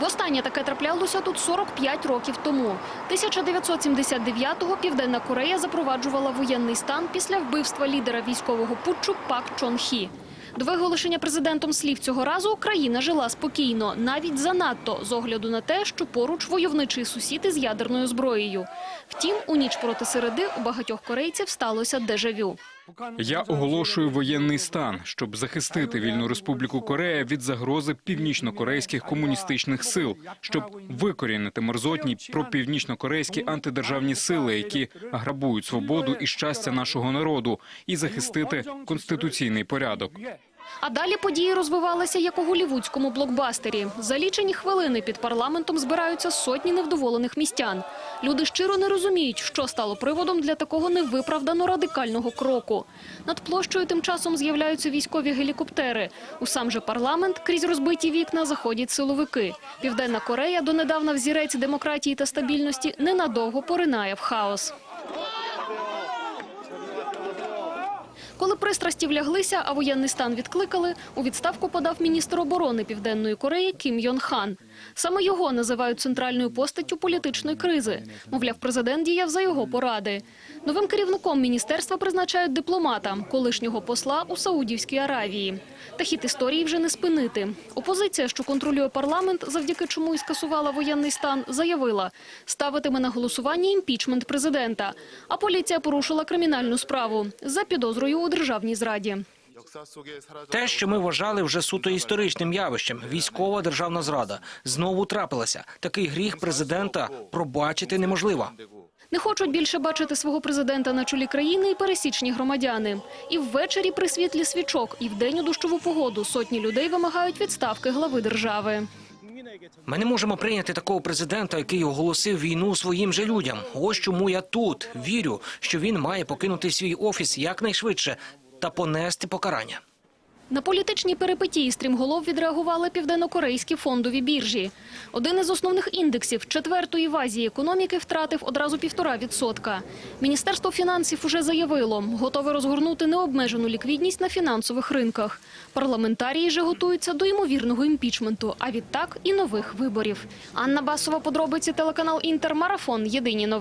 Востаннє таке траплялося тут 45 років тому. 1979-го Південна Корея запроваджувала воєнний стан після вбивства лідера військового путчу Пак Чон Хі. До виголошення президентом слів цього разу країна жила спокійно, навіть занадто, з огляду на те, що поруч войовничий сусід із ядерною зброєю. Втім, у ніч проти середи у багатьох корейців сталося дежавю. Я оголошую воєнний стан, щоб захистити вільну республіку Корея від загрози північнокорейських комуністичних сил, щоб викорінити мерзотні пропівнічнокорейські антидержавні сили, які грабують свободу і щастя нашого народу, і захистити конституційний порядок. А далі події розвивалися як у голівудському блокбастері. За лічені хвилини під парламентом збираються сотні невдоволених містян. Люди щиро не розуміють, що стало приводом для такого невиправдано радикального кроку. Над площею тим часом з'являються військові гелікоптери. У сам же парламент крізь розбиті вікна заходять силовики. Південна Корея, донедавна взірець демократії та стабільності, ненадовго поринає в хаос. Коли пристрасті вляглися, а воєнний стан відкликали, у відставку подав міністр оборони Південної Кореї Кім Йон Хан. Саме його називають центральною постаттю політичної кризи. Мовляв, президент діяв за його поради. Новим керівником міністерства призначають дипломата, колишнього посла у Саудівській Аравії. Та хід історії вже не спинити. Опозиція, що контролює парламент, завдяки чому і скасувала воєнний стан, заявила, ставитиме на голосування імпічмент президента. А поліція порушила кримінальну справу за підозрою у державній зраді. Те, що ми вважали вже суто історичним явищем, військова державна зрада, знову трапилася. Такий гріх президента пробачити неможливо. Не хочуть більше бачити свого президента на чолі країни і пересічні громадяни. І ввечері при світлі свічок, і вдень у дощову погоду сотні людей вимагають відставки глави держави. Ми не можемо прийняти такого президента, який оголосив війну своїм же людям. Ось чому я тут вірю, що він має покинути свій офіс якнайшвидше та понести покарання. На політичні перипетії стрімголов відреагували південнокорейські фондові біржі. Один із основних індексів четвертої в Азії економіки втратив одразу півтора відсотка. Міністерство фінансів уже заявило, готове розгорнути необмежену ліквідність на фінансових ринках. Парламентарії же готуються до ймовірного імпічменту, а відтак і нових виборів. Анна Басова, подробиці телеканал Інтер, Марафон. Єдині новини.